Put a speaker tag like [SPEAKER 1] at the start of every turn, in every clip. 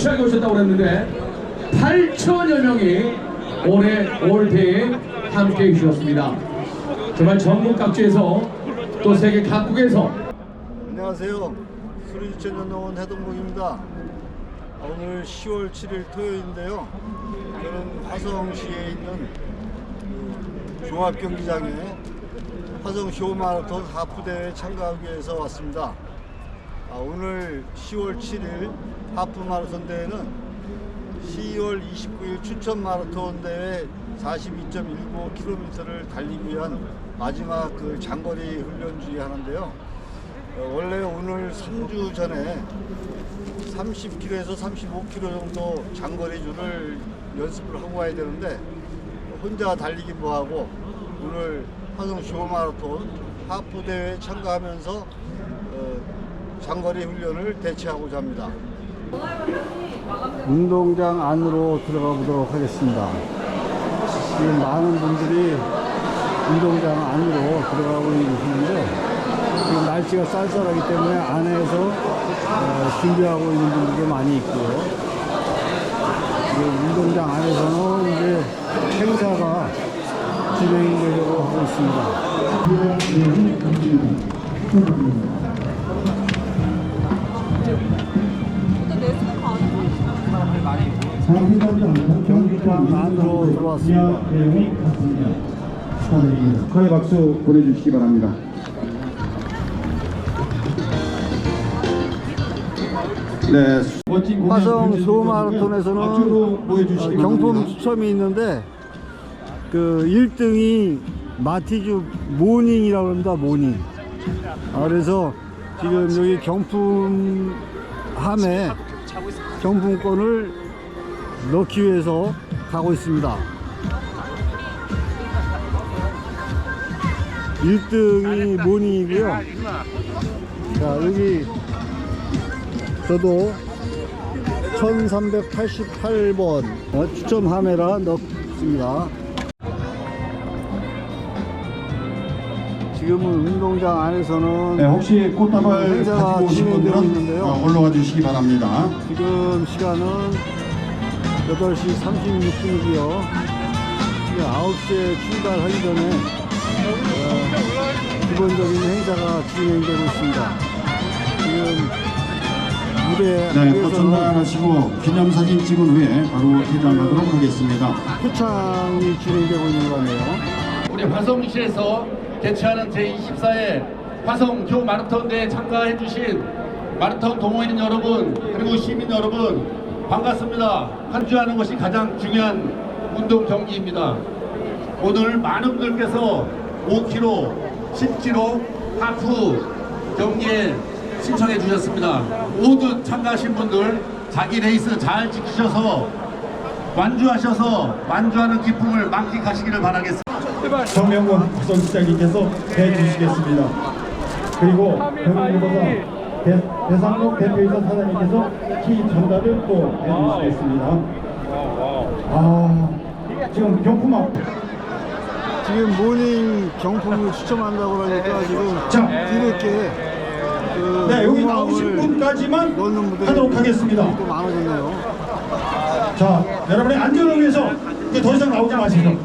[SPEAKER 1] 어마무시하게 오셨다고 그랬는데 8천여 명이 올해 올대에 함께 해주셨습니다. 정말 전국 각지에서 또 세계 각국에서
[SPEAKER 2] 안녕하세요. 수리주천연농원 해동국입니다. 오늘 10월 7일 토요일인데요. 저는 화성시에 있는 그 종합경기장에 화성 쇼마라톤 하프대회에 참가하기 위해서 왔습니다. 아, 오늘 10월 7일 하프 마라톤 대회는 10월 29일 추천 마라톤 대회 42.19km를 달리기 위한 마지막 그 장거리 훈련 중에 하는데요. 어, 원래 오늘 3주 전에 30km에서 35km 정도 장거리 줄을 연습을 하고 와야 되는데 혼자 달리기 뭐하고 오늘 화성 쇼마라톤 하프 대회에 참가하면서 어, 장거리 훈련을 대체하고자 합니다. 운동장 안으로 들어가 보도록 하겠습니다. 지금 많은 분들이 운동장 안으로 들어가고 계시는데 지금 날씨가 쌀쌀하기 때문에 안에서 어, 준비하고 있는 분들도 많이 있고요. 지금 운동장 안에서는 이제 행사가 진행되려고 하고 있습니다. 경기장 안으로 들어왔습니다.
[SPEAKER 3] 축하의 박수 보내주시기 바랍니다. 네,
[SPEAKER 2] 화성
[SPEAKER 3] 보여주시기
[SPEAKER 2] 어, 경품. 추첨이 있는데 그 1등이 마티즈 모닝이라고 합니다. 모닝. 아, 그래서 지금 여기 경품 함에 경품권을 넣기 위해서 가고 있습니다. 1등이 모닝이고요. 자, 여기 저도 1388번 어, 추첨함에라 넣습니다. 지금은 운동장 안에서는
[SPEAKER 3] 네, 혹시 꽃다발 가지고 오신 분들은
[SPEAKER 2] 있는데요.
[SPEAKER 3] 어, 올라가 주시기 바랍니다.
[SPEAKER 2] 지금 시간은 8시 36분이고요. 지금 9시에 출발하기 전에 어, 기본적인 행사가 진행되고 있습니다. 지금 무대
[SPEAKER 3] 네, 전달하시고 기념사진 찍은 후에 바로 퇴장하도록 하겠습니다.
[SPEAKER 2] 표창이 진행되고 있는 거 같네요.
[SPEAKER 1] 우리 화성시에서 개최하는 제24회 화성 교 마라톤 대회 참가해 주신 마라톤 동호인 여러분 그리고 시민 여러분 반갑습니다. 한 주 하는 것이 가장 중요한 운동 경기입니다. 오늘 많은 분들께서 5km, 10km 하프 경기에 신청해 주셨습니다. 모두 참가하신 분들 자기 레이스 잘 지키셔서 완주하셔서 완주하는 기쁨을 만끽하시기를 바라겠습니다.
[SPEAKER 3] 정명권 부성시장님께서 해주시겠습니다. 그리고 경북보다 대 상록 대표이사 사장님께서 키 전달을 또 해주시겠습니다. 아, 지금 경품함
[SPEAKER 2] 지금 모닝 경품을 추첨한다고 그러니까 지금
[SPEAKER 3] 자.
[SPEAKER 2] 뒤늦게 그
[SPEAKER 3] 네, 여기 나오신 분까지만 하도록 하겠습니다.
[SPEAKER 2] 또 많아졌네요.
[SPEAKER 3] 자, 여러분의 안전을 위해서 이제 더 이상 나오지 마시죠.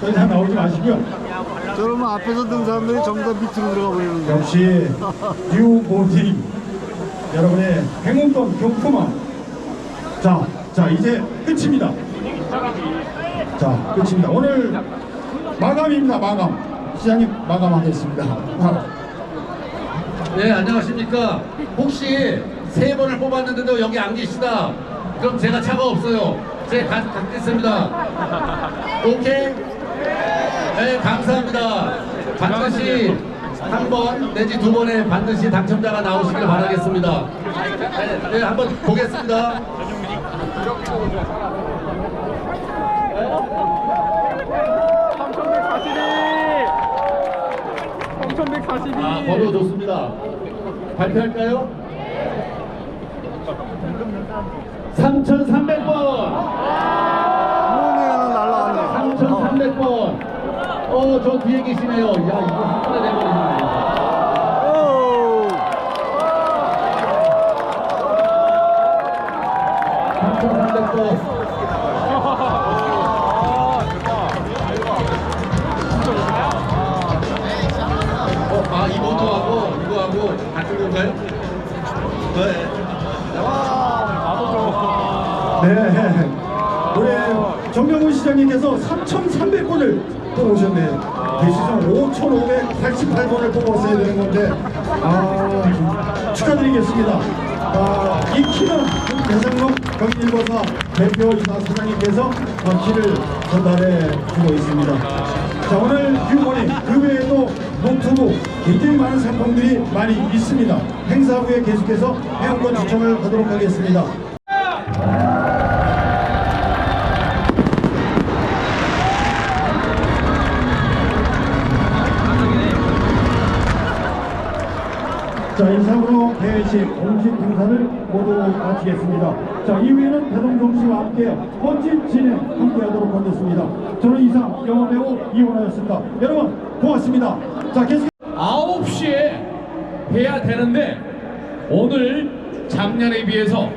[SPEAKER 3] 더 이상 나오지 마시고요.
[SPEAKER 2] 저러면 앞에서 든 사람들이 전부 다 밑으로 들어가 버리는데.
[SPEAKER 3] 역시 뉴모닝 여러분의 행운권 경품함. 자, 자 이제 끝입니다. 자, 끝입니다. 오늘 마감입니다. 마감. 시장님 마감하겠습니다. 아,
[SPEAKER 1] 네, 안녕하십니까. 혹시 세 번을 뽑았는데도 여기 안 계시다. 그럼 제가 차가 없어요. 제가 가, 갖겠습니다. 오케이? 네, 감사합니다. 반드시 한 번 내지 두 번에 반드시 당첨자가 나오시길 바라겠습니다. 네, 네 한번 보겠습니다.
[SPEAKER 4] 3142
[SPEAKER 1] 아, 번호 좋습니다. 발표할까요? 3,300번! 어, 저 뒤에 계시네요. 야, 이거 한 번에 내버리네.
[SPEAKER 2] 오!
[SPEAKER 1] 3,300번. 어, 아, 이번도 하고, 이거 하고, 같은 건가요? 네.
[SPEAKER 3] 네. 우리 정명훈 시장님께서 3,300번을 뽑으셨네요. 대시성 5,588번을 뽑았어야 되는 건데, 아, 축하드리겠습니다. 아, 이 키는 대상록 경일보사 대표 이사 사장님께서 어, 키를 전달해 주고 있습니다. 자, 오늘 뷰머니, 그 외에도 노트북, 굉장히 많은 상품들이 많이 있습니다. 행사 후에 계속해서 회원권 추첨을 하도록 하겠습니다. 자, 이상으로 대회식 공식 행사를 모두 마치겠습니다. 자, 이후에는 배동종 씨와 함께 멋진 진행 함께 하도록 하겠습니다. 저는 이상 영화배우 이원하였습니다. 여러분, 고맙습니다. 자, 계속
[SPEAKER 4] 9시에 해야 되는데 오늘 작년에 비해서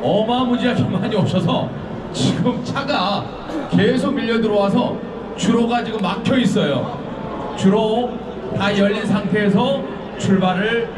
[SPEAKER 4] 어마무지하게 많이 오셔서 지금 차가 계속 밀려 들어와서 주로가 지금 막혀 있어요. 주로 다 열린 상태에서 출발을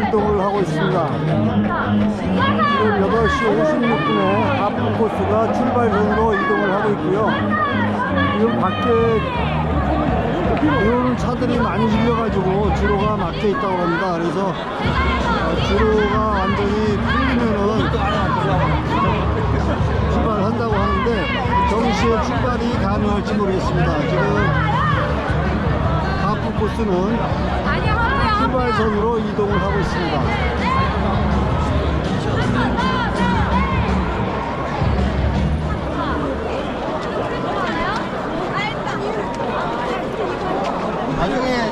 [SPEAKER 2] 이동을 하고 있습니다. 지금 8시 56분에 하프 코스가 출발선으로 이동을 하고 있고요. 지금 밖에 들어오는 차들이 많이 밀려가지고 주로가 막혀 있다고 합니다. 그래서 어, 주로가 완전히 풀리면은 출발한다고 하는데 정시에 출발이 가능할지 모르겠습니다. 지금 하프 코스는 출발선으로 이동을 하고 있습니다. 나중에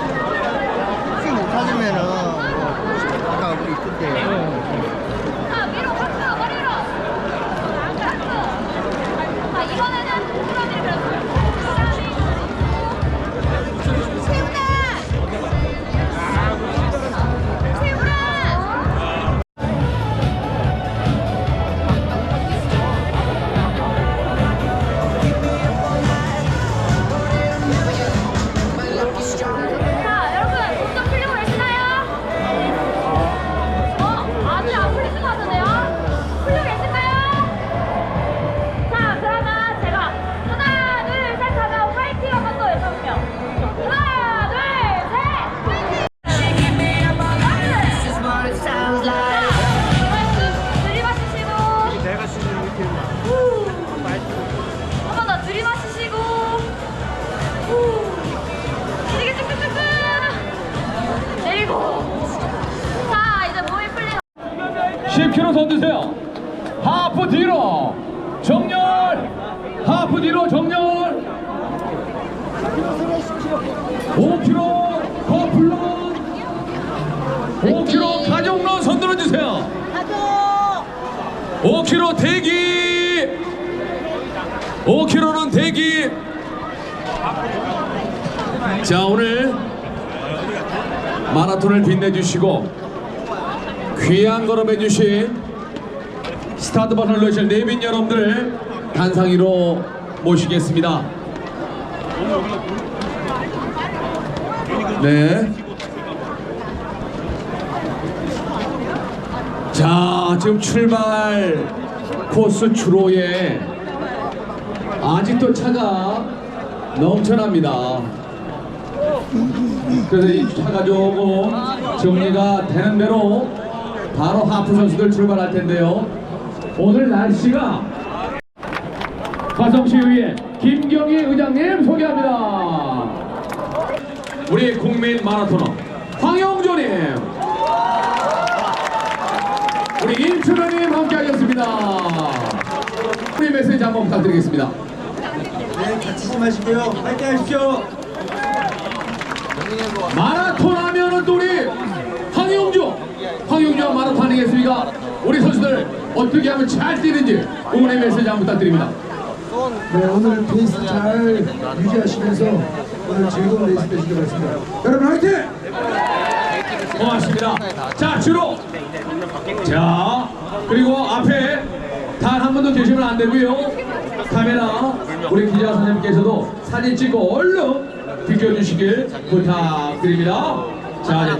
[SPEAKER 4] 10km 더 드세요. 하프 뒤로 정렬. 하프 뒤로 정렬. 5km 거플로 5km 가족로 손 들어주세요. 5km 대기. 5km는 대기. 자 오늘 마라톤을 빛내주시고 귀한 걸음 해주신 스타트 버튼을 누르실 내빈 여러분들 단상위로 모시겠습니다. 네. 자, 지금 출발 코스 주로에 아직도 차가 넘쳐납니다. 그래서 이 차가 조금 정리가 되는 대로 바로 하프 선수들 출발할 텐데요. 오늘 날씨가 화성시의회 김경희 의장님 소개합니다. 우리 국민 마라토너 황영조님, 우리 임춘호님 함께하겠습니다. 우리 메시지 한번 부탁드리겠습니다.
[SPEAKER 5] 네, 다치지 마시고요. 파이팅 하십시오.
[SPEAKER 4] 마라톤 하면은 또 우리 황영조 황영조가 마라톤 아니겠습니까? 우리 선수들 어떻게 하면 잘 뛰는지 응원의 메시지 한번 부탁드립니다.
[SPEAKER 5] 네, 오늘 페이스 잘 유지하시면서 오늘 즐거운 레이스 되시길 바랍니다. 여러분 화이팅!
[SPEAKER 4] 고맙습니다. 자, 주로. 자, 그리고 앞에 단 한 분도 계시면 안 되고요. 카메라 우리 기자 선생님께서도 사진 찍고 얼른 비켜주시길 부탁드립니다. 자,